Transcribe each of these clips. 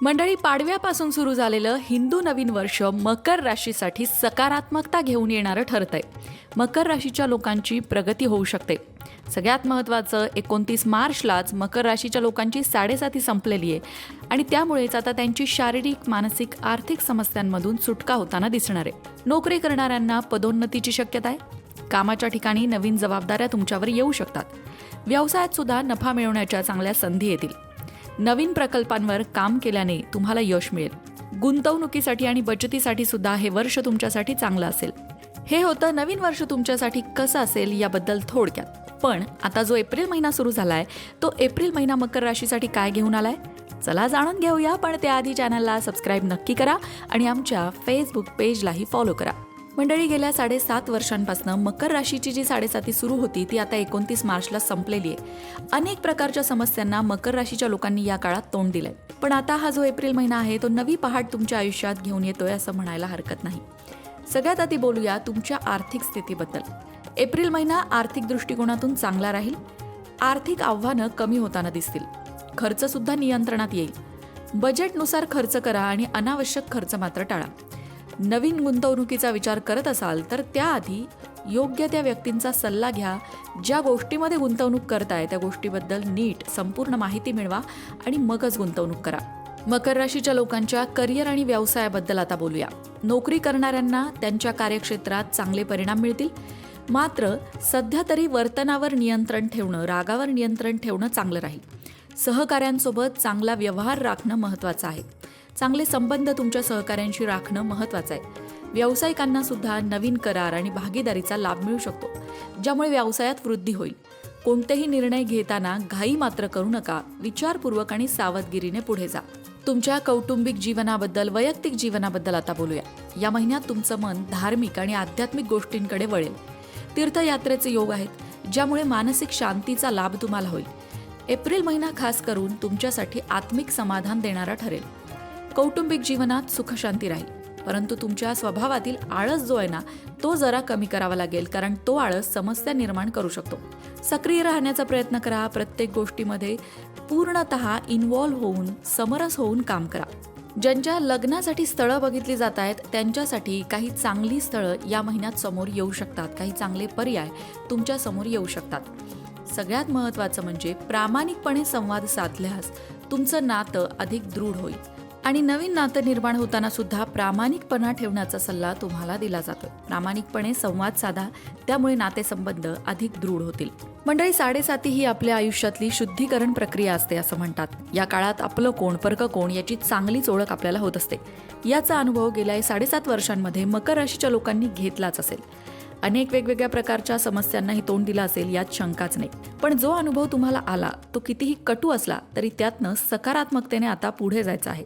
मंडळी पाडव्यापासून सुरू झालेलं हिंदू नवीन वर्ष मकर राशीसाठी सकारात्मकता घेऊन येणारं ठरतंय. मकर राशीच्या लोकांची प्रगती होऊ शकते. सगळ्यात महत्त्वाचं एकोणतीस मार्चलाच मकर राशीच्या लोकांची साडेसाती संपलेली आहे. आणि त्यामुळेच आता त्यांची शारीरिक मानसिक आर्थिक समस्यांमधून सुटका होताना दिसणार आहे. नोकरी करणाऱ्यांना पदोन्नतीची शक्यता आहे. कामाच्या ठिकाणी नवीन जबाबदाऱ्या तुमच्यावर येऊ शकतात. व्यवसायात सुद्धा नफा मिळवण्याच्या चांगल्या संधी येतील. नवीन प्रकल्पांवर काम केल्याने तुम्हाला यश मिळेल. गुंतवणुकीसाठी आणि बचतीसाठी सुद्धा हे वर्ष तुमच्यासाठी चांगलं असेल. हे होतं नवीन वर्ष तुमच्यासाठी कसं असेल याबद्दल थोडक्यात. पण आता जो एप्रिल महिना सुरू झालाय तो एप्रिल महिना मकर राशीसाठी काय घेऊन आलाय? चला जाणून घेऊया पण त्याआधी चॅनलला सबस्क्राईब नक्की करा आणि आमच्या फेसबुक पेजलाही फॉलो करा. मंडळी गेल्या साडेसात वर्षांपासून मकर राशीची जी साडेसाती सुरू होती ती आता एकोणतीस मार्चला संपलेली आहे. अनेक प्रकारच्या समस्यांना मकर राशीच्या लोकांनी या काळात तोंड दिलंय. पण आता हा जो एप्रिल महिना आहे तो नवी पहाट तुमच्या आयुष्यात घेऊन येतोय असं म्हणायला हरकत नाही. सगळ्यात आधी बोलूया तुमच्या आर्थिक स्थितीबद्दल. एप्रिल महिना आर्थिक दृष्टिकोनातून चांगला राहील. आर्थिक आव्हानं कमी होताना दिसतील. खर्चसुद्धा नियंत्रणात येईल. बजेटनुसार खर्च करा आणि अनावश्यक खर्च मात्र टाळा. नवीन गुंतवणुकीचा विचार करत असाल तर त्याआधी योग्य त्या व्यक्तींचा सल्ला घ्या. ज्या गोष्टीमध्ये गुंतवणूक करताय त्या गोष्टीबद्दल नीट संपूर्ण माहिती मिळवा आणि मगच गुंतवणूक करा. मकर राशीच्या लोकांच्या करिअर आणि व्यवसायाबद्दल आता बोलूया. नोकरी करणाऱ्यांना त्यांच्या कार्यक्षेत्रात चांगले परिणाम मिळतील. मात्र सध्या तरी वर्तनावर नियंत्रण ठेवणं रागावर नियंत्रण ठेवणं चांगलं राहील. सहकाऱ्यांसोबत चांगला व्यवहार राखणं महत्त्वाचं आहे. चांगले संबंध तुमच्या सहकाऱ्यांशी राखणं महत्त्वाचं आहे. व्यावसायिकांना सुद्धा नवीन करार आणि भागीदारीचा लाभ मिळू शकतो ज्यामुळे व्यवसायात वृद्धी होईल. कोणतेही निर्णय घेताना घाई मात्र करू नका विचारपूर्वक आणि सावधगिरीने पुढे जा. तुमच्या कौटुंबिक जीवनाबद्दल वैयक्तिक जीवनाबद्दल आता बोलूया. या महिन्यात तुमचं मन धार्मिक आणि आध्यात्मिक गोष्टींकडे वळेल. तीर्थयात्रेचे योग आहेत ज्यामुळे मानसिक शांतीचा लाभ तुम्हाला होईल. एप्रिल महिना खास करून तुमच्यासाठी आत्मिक समाधान देणारा ठरेल. कौटुंबिक जीवनात सुखशांती राहील. परंतु तुमच्या स्वभावातील आळस जो आहे ना तो जरा कमी करावा लागेल कारण तो आळस समस्या निर्माण करू शकतो. सक्रिय राहण्याचा प्रयत्न करा प्रत्येक गोष्टीमध्ये पूर्णत इन्वॉल्व्ह होऊन समरस होऊन काम करा. ज्यांच्या लग्नासाठी स्थळं बघितली जात आहेत त्यांच्यासाठी काही चांगली स्थळं या महिन्यात समोर येऊ शकतात. काही चांगले पर्याय तुमच्यासमोर येऊ शकतात. सगळ्यात महत्त्वाचं म्हणजे प्रामाणिकपणे संवाद साधल्यास तुमचं नातं अधिक दृढ होईल. आणि नवीन नातं निर्माण होताना सुद्धा प्रामाणिकपणा ठेवण्याचा सल्ला तुम्हाला दिला जातो प्रामाणिकपणे संवाद साधा त्यामुळे नातेसंबंध अधिक दृढ होतील. मंडळी साडेसाती ही आपल्या आयुष्यातली शुद्धीकरण प्रक्रिया असते असं म्हणतात. या काळात आपलं कोण परक कोण याची चांगलीच ओळख आपल्याला होत असते. याचा अनुभव गेल्या साडेसात वर्षांमध्ये मकर राशीच्या लोकांनी घेतलाच असेल. अनेक वेगवेगळ्या प्रकारच्या समस्यांनाही तोंड दिलं असेल यात शंकाच नाही. पण जो अनुभव तुम्हाला आला तो कितीही कटू असला तरी त्यातनं सकारात्मकतेने आता पुढे जायचं आहे.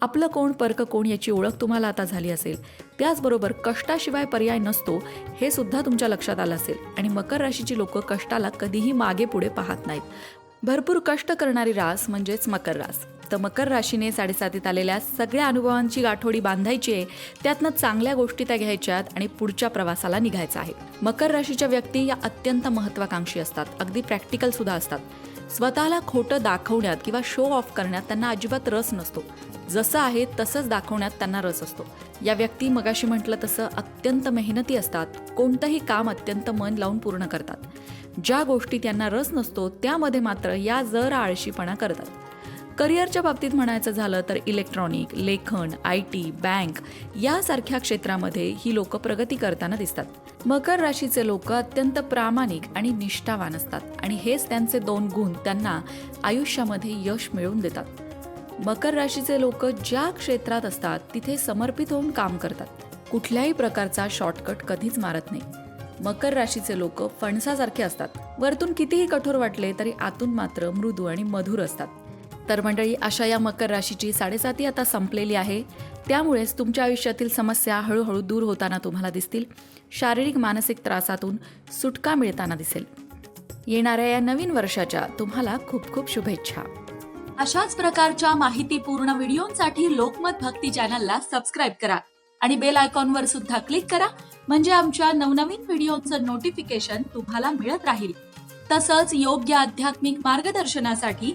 आपलं कोण पर्क कोण याची ओळख तुम्हाला आता झाली असेल. त्याचबरोबर कष्टाशिवाय पर्याय नसतो हे सुद्धा तुमच्या लक्षात आलं असेल. आणि मकर राशीची लोक कष्टाला कधीही मागे पुढे पाहत नाहीत. भरपूर कष्ट करणारी रास म्हणजेच मकर रास. तर मकर राशीने साडेसातीत आलेल्या सगळ्या अनुभवांची गाठोडी बांधायची आहे त्यातनं चांगल्या गोष्टी त्या घ्यायच्यात आणि पुढच्या प्रवासाला निघायचं आहे. मकर राशीच्या व्यक्ती या अत्यंत महत्वाकांक्षी असतात अगदी प्रॅक्टिकल सुद्धा असतात. स्वतःला खोटं दाखवण्यात किंवा शो ऑफ करण्यात त्यांना अजिबात रस नसतो. जसं आहे तसंच दाखवण्यात त्यांना रस असतो. या व्यक्ती मगाशी म्हटलं तसं अत्यंत मेहनती असतात. कोणतंही काम अत्यंत मन लावून पूर्ण करतात. ज्या गोष्टी त्यांना रस नसतो त्यामध्ये मात्र या जर आळशीपणा करतात. करिअरच्या बाबतीत म्हणायचं झालं तर इलेक्ट्रॉनिक लेखन आय टी बँक यासारख्या क्षेत्रामध्ये ही लोक प्रगती करताना दिसतात. मकर राशीचे लोक अत्यंत प्रामाणिक आणि निष्ठावान असतात आणि हेच त्यांचे दोन गुण त्यांना आयुष्यामध्ये यश मिळवून देतात. मकर राशीचे लोक ज्या क्षेत्रात असतात तिथे समर्पित होऊन काम करतात. कुठल्याही प्रकारचा शॉर्टकट कधीच मारत नाही. मकर राशीचे लोक फणसासारखे असतात. वरतून कितीही कठोर वाटले तरी आतून मात्र मृदू आणि मधुर असतात. तर मंडळी अशा या मकर राशीची साडेसाती आता संपलेली आहे. त्यामुळेच तुमच्या आयुष्यातील समस्या हळूहळू दूर होताना तुम्हाला दिसतील. शारीरिक मानसिक त्रासातून सुटका मिळताना दिसेल. येणाऱ्या या नवीन वर्षाच्या तुम्हाला खूप खूप शुभेच्छा. अशाच प्रकारच्या माहितीपूर्ण व्हिडिओंसाठी लोकमत भक्ती चॅनलला सबस्क्राईब करा आणि बेल आयकॉनवर सुद्धा क्लिक करा म्हणजे आमच्या नवनवीन व्हिडिओचं नोटिफिकेशन तुम्हाला मिळत राहील. तसंच योग्य आध्यात्मिक मार्गदर्शनासाठी